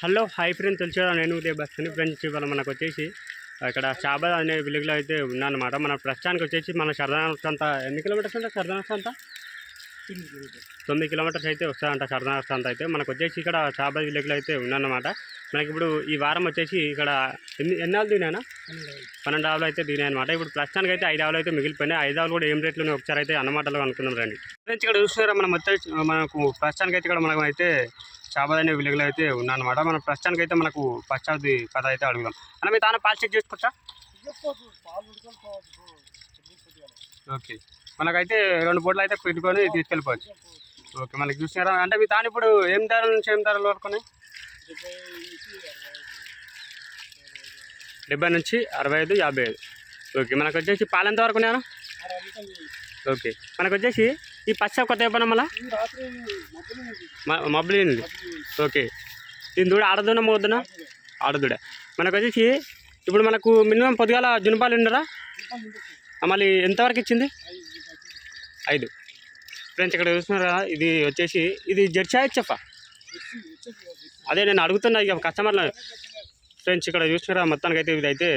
Hello hi friends తెలుసు నేను ఉదయ bus friends ఇవాళ మనకు వచ్చేసి ఇక్కడ షాబాద్ అనే విలేజ్లో అయితే ఉన్నానమాట మన ప్రస్తుతానికి వచ్చేసి మన సరదానగర్ అంతా ఎన్ని కిలోమీటర్స్ అంటే సరదానగర్ అంతా తొమ్మిది కిలోమీటర్స్ అయితే వస్తాయంట సరదా అంతా అయితే. మనకు వచ్చేసి ఇక్కడ చాబా విలేజ్లో అయితే ఉందన్నమాట. మనకి ఇప్పుడు ఈ వారం వచ్చేసి ఇక్కడ ఎన్ని ఎన్ని ఆవులు దిగినాయనా పన్నెండు ఆవులు అయితే దిగినాయి అనమాట ఇప్పుడు ప్రస్తుతానికి అయితే ఐదు ఆవులు అయితే మిగిలిపోయినాయి. ఐదు ఆవులు కూడా ఏం రేట్లోనే ఒకసారి అయితే అన్నమాటలు అనుకున్నాం రండి. ఫ్రెండ్స్ ఇక్కడ చూస్తున్నారా మనం మొత్తం మనకు ప్రస్తుతానికి అయితే ఇక్కడ మనం అయితే చాబాద్ అనే విలేజ్లో అయితే ఉన్నానమాట మనం ప్రస్తుతానికి అయితే మనకు పశ్చాది కథ అయితే అడుగుదాం. అన్న మీ తాను పాల్ చెక్ చేసుకోవచ్చా? ఓకే. మనకైతే రెండు పూటలు అయితే పెట్టుకొని తీసుకెళ్ళిపోవచ్చు. ఓకే మనకి చూసినారా? అంటే మీ తాను ఇప్పుడు ఏం ధరల నుంచి ఏం ధరలు వరకు డెబ్బై నుంచి అరవై ఐదు యాభై ఐదు. ఓకే మనకు వచ్చేసి పాలు ఎంత వరకు నేను ఓకే మనకు వచ్చేసి ఈ పచ్చ కొత్త చెప్పనా మళ్ళా? మబ్బులేనండి ఓకే. దీని దూడ ఆడదునా మోదునా ఆడదుడ. మనకు వచ్చేసి ఇప్పుడు మనకు మినిమం పొద్దుగాల జునపాలు ఉండరా? మళ్ళీ ఎంతవరకు ఇచ్చింది? ఐదు. ఫ్రెండ్స్ ఇక్కడ చూస్తున్నారా? కదా ఇది వచ్చేసి ఇది జెర్సీ హెచ్ఎఫ్? అదే నేను అడుగుతున్నా ఇక కస్టమర్లు. ఫ్రెండ్స్ ఇక్కడ చూస్తున్నారా? మొత్తానికి అయితే ఇది అయితే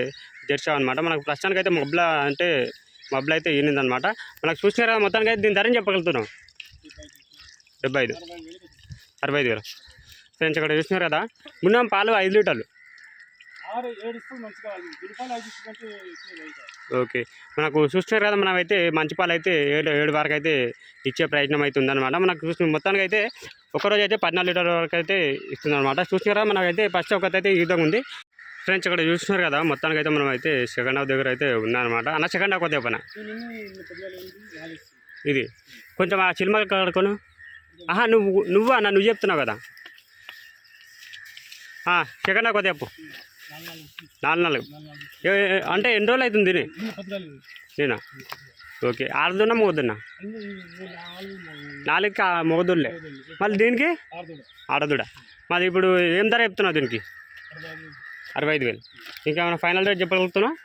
జెర్సీ అనమాట మనకు ప్రస్తుతానికి అయితే మబ్బుల అంటే మబ్బులు అయితే ఈనిందనమాట మనకు చూసినారా మొత్తానికి అయితే దీని ధరని చెప్పగలుగుతున్నాం. డెబ్బై ఐదు. అరవై ఐదు వేలు. ఫ్రెండ్స్ ఇక్కడ చూస్తున్నారు? కదా మున్నాం పాలు ఐదు లీటర్లు. ఆరు ఏడు ఇస్తుంది మంచిగా గుడిపాలు ఐదు ఇస్తుందంటే ఓకే. మనకు చూస్తున్నారు కదా మనం అయితే మంచి పాలు అయితే ఏడు ఏడు వరకు అయితే ఇచ్చే ప్రయత్నం అయితే ఉందన్నమాట. మనకు చూసిన మొత్తానికి అయితే ఒకరోజు అయితే పద్నాలుగు లీటర్ వరకు అయితే ఇస్తుంది అనమాట చూస్తున్నారా మనకైతే ఫస్ట్ ఒకటి అయితే ఈ విధంగా ఉంది. ఫ్రెండ్స్ ఇక్కడ చూస్తున్నారు కదా మొత్తానికి అయితే మనం అయితే సెకండ్ హాఫ్ దగ్గర అయితే ఉన్నారనమాట అన్న సెకండ్ హాఫ్ కొద్దిగా పైన ఇది. కొంచెం ఆ చిల్మలు కడుకోను ఆహా నువ్వు నువ్వు అన్న నువ్వు చెప్తున్నావు కదా. సెకండ్ హాఫ్ కొద్దిగా చెప్పు. నాలుగు నాలుగు. అంటే ఎన్ని రోజులు అవుతుంది తిని? నేనా? ఓకే. ఆరుదున్నా మూగుదున్నా నాలుగుకి మొగదుల్లే మళ్ళీ దీనికి? ఆడదుడ మాది ఇప్పుడు ఏం ధర చెప్తున్నావు దీనికి? అరవై ఐదు వేలు. ఇంకా ఏమైనా ఫైనల్ రేట్ చెప్పగలుగుతున్నావు?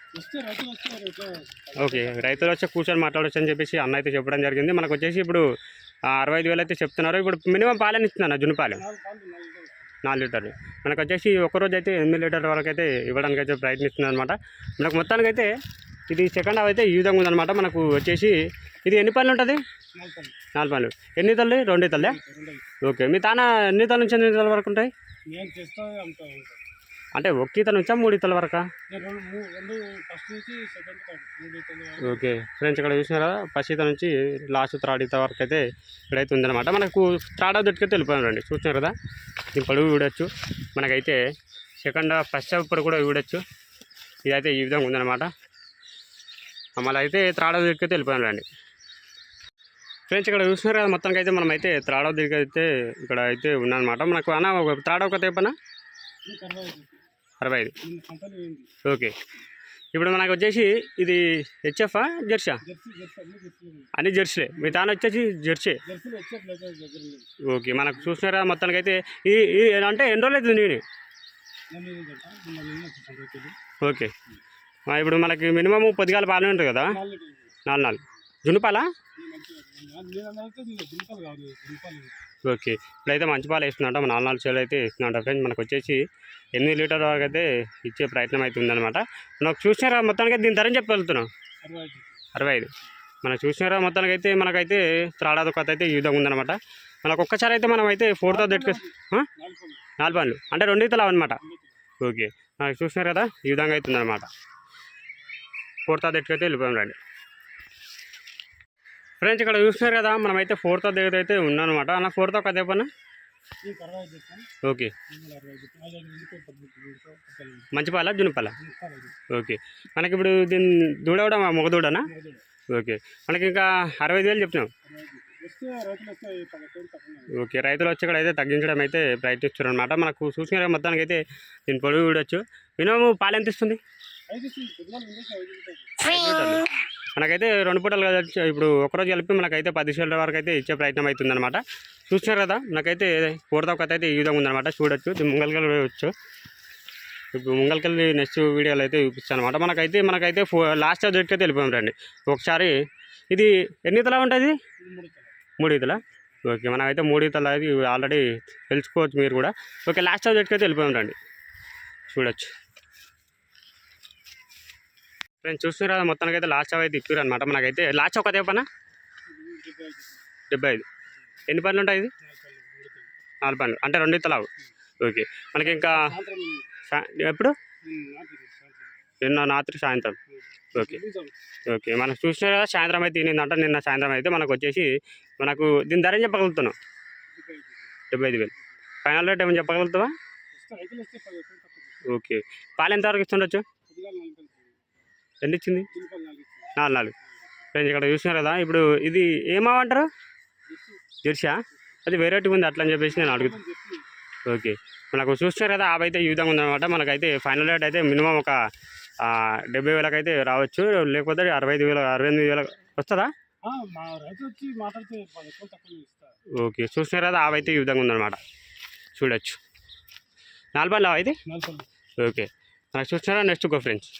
ఓకే. రైతులు వచ్చి కూర్చొని మాట్లాడొచ్చు అని చెప్పేసి అన్న అయితే చెప్పడం జరిగింది. మనకు వచ్చేసి ఇప్పుడు అరవై ఐదు వేలు అయితే చెప్తున్నారు. ఇప్పుడు మినిమం పాలని ఇస్తున్నాను జున్నుపాలు నాలుగు పాలు నాలుగు లీటర్లు. మనకు వచ్చేసి ఒకరోజు అయితే ఎనిమిది లీటర్ల వరకు అయితే ఇవ్వడానికి అయితే ప్రయత్నిస్తుంది అనమాట మనకు మొత్తానికి అయితే ఇది సెకండ్ హాఫ్ అయితే ఈ విధంగా ఉందన్నమాట. మనకు వచ్చేసి ఇది ఎన్ని పనులు ఉంటుంది? నాలుగు పనులు ఎన్ని తల్లి? రెండు తల్లే. ఓకే. మీ తాన ఎన్ని తల నుంచి ఎన్ని తల వరకు ఉంటాయి? అంటే ఒక ఈత నుంచా మూడు ఈతల వరకా? ఓకే. ఫ్రెండ్స్ ఇక్కడ చూసినారా? ఫస్ట్ ఈత నుంచి లాస్ట్ థర్డ్ ఈత వరకు అయితే ఇక్కడైతే ఉందన్నమాట మనకు థర్డ్ దొరికితే వెళ్ళిపోయాం రండి. చూసినారు కదా? దీని పొడుగు చూడొచ్చు మనకైతే సెకండ్ ఫస్ట్ ఇప్పుడు కూడా చూడొచ్చు ఇదైతే ఈ విధంగా ఉందన్నమాట. మళ్ళీ అయితే త్రాడవ దొరికితే వెళ్ళిపోయాం రండి. ఫ్రెండ్స్ ఇక్కడ చూసినారు కదా? మొత్తానికి అయితే మనం అయితే త్రాడవ దగ్గర అయితే ఇక్కడ అయితే ఉన్నానమాట మనకు అన్న ఒక త్రాడవ చెప్పనా? నీకు అరవై ఐదు. ఓకే. ఇప్పుడు మనకు వచ్చేసి ఇది హెచ్ఎఫా జెర్సా అన్ని జెర్సీలు. మీ తాను వచ్చేసి జెర్సీ. ఓకే. మనకు చూసినారా మొత్తానికి అయితే ఈ అంటే ఎన్ని రోజులు అవుతుంది నేను. ఓకే. ఇప్పుడు మనకి మినిమం పొద్దుగాల పాలే ఉంటుంది కదా. నాలుగు నాలుగు. జున్నుపాలా? అయితే ఓకే. ఇప్పుడైతే మంచి పాలు వేస్తుందంట నాలుగు నాలుగు చేలు అయితే ఇస్తుందంట ఫ్రెండ్స్. మనకు వచ్చేసి ఎనిమిది లీటర్ వరకు అయితే ఇచ్చే ప్రయత్నం అయితే ఉందన్నమాట. మనకు చూసినారా మొత్తానికి అయితే దీని ధరని అరవై ఐదు అరవై ఐదు. మనం చూసినారా మొత్తానికి అయితే మనకైతే త్రాడాది కొత్త అయితే ఈ విధంగా ఉందన్నమాట. మనకు ఒక్కసారి అయితే మనం అయితే ఫోర్ థౌసండ్ ఎట్టుకు నాలుగు. నాలుగు పనులు అంటే రెండు ఇతలు అనమాట ఓకే. నాకు చూసినారు కదా? ఈ విధంగా అవుతుంది అనమాట ఫోర్త్ దగ్గరికి వెళ్ళిపోయాం రండి. ఫ్రెండ్స్ ఇక్కడ చూస్తున్నారు కదా మనమైతే ఫోర్త్ దగ్గర అయితే ఉన్నానమాట అన్న ఫోర్త్ ఒక అదే పని ఓకే. మంచి పాల జున్నుపాల? ముప్పై ఐదు. ఓకే. మనకి ఇప్పుడు దీన్ని దూడ కూడా మగ దూడనా. ఓకే. మనకి ఇంకా అరవై ఐదు వేలు చెప్తున్నాం ఓకే. రైతులు వచ్చి ఇక్కడ అయితే తగ్గించడం అయితే ప్రయత్నిస్తారు అనమాట మనకు చూసిన మొత్తానికి అయితే దీని పొడుగు చూడొచ్చు. మినిమం పాలు ఎంత ఇస్తుంది? మనకైతే రెండు పూటలు కలిసి ఇప్పుడు ఒకరోజు కలిపి మనకైతే పది షేర్ల వరకు అయితే ఇచ్చే ప్రయత్నం అవుతుందన్నమాట. చూస్తున్నారు కదా నాకైతే ఫోర్త్ కథ అయితే ఈ విధంగా ఉందన్నమాట. చూడొచ్చు ముంగల్కల్ ముంగల్కెళ్ళి ఇప్పుడు ముంగల్కెళ్ళి నెక్స్ట్ వీడియోలో అయితే చూపిస్తాను అనమాట మనకైతే మనకైతే ఫో లాస్ట్ దొరికితే వెళ్ళిపోయాం రండి. ఒకసారి ఇది ఎన్ని ఇతలా ఉంటుంది మూడు ఇతలా ఓకే మనమైతే మూడు ఈతలు అది ఆల్రెడీ తెలుసుకోవచ్చు మీరు కూడా. ఓకే లాస్ట్ సబ్జెక్ట్కి అయితే వెళ్ళిపోయాం రండి. చూడొచ్చు. ఫ్రెండ్స్ చూస్తున్నారు కదా మొత్తానికి అయితే లాస్ట్ అయితే ఇప్పారు అనమాట మనకైతే. లాస్ట్ ఒక పనా? డెబ్బై ఐదు. డెబ్బై ఐదు ఎన్ని పనులు ఉంటాయి ఇది? నాలుగు పనులు. అంటే రెండు ఇతలావు ఓకే. మనకి ఇంకా ఎప్పుడు. నిన్న రాత్రి సాయంత్రం. ఓకే. ఓకే. మనం చూసినా కదా సాయంత్రం అయితే తినిందంట నిన్న సాయంత్రం అయితే మనకు వచ్చేసి మనకు దీని ధర ఏం చెప్పగలుగుతున్నాం డెబ్బై ఐదు. వేలు. ఫైనల్ రేట్ ఏమైనా చెప్పగలుగుతావా. ఓకే. పాలు ఎంతవరకు ఇస్తుండొచ్చు. ఎన్ని ఇచ్చింది నాలుగు. నాలుగు. ఫ్రెండ్స్ ఇక్కడ చూసినారు కదా ఇప్పుడు ఇది ఏమంటారు జెర్సీ. అది వెరైటీ ఉంది అట్లా అని చెప్పేసి నేను అడుగుతాను. ఓకే. మనకు చూస్తున్నారు కదా ఆవు అయితే ఈ విధంగా ఉందన్నమాట. మనకైతే ఫైనల్ రేట్ అయితే మినిమం ఒక డెబ్బై వేలకైతే రావచ్చు. లేకపోతే అరవై ఐదు వేల అరవై ఎనిమిది వేల వస్తుందా? ఓకే. చూస్తున్నారు కదా ఆవు అయితే ఈ విధంగా ఉందన్నమాట. చూడొచ్చు. నాలుగు పళ్ళు అయితే. ఓకే. మనకు చూస్తున్నారా నెక్స్ట్ గో ఫ్రెండ్స్.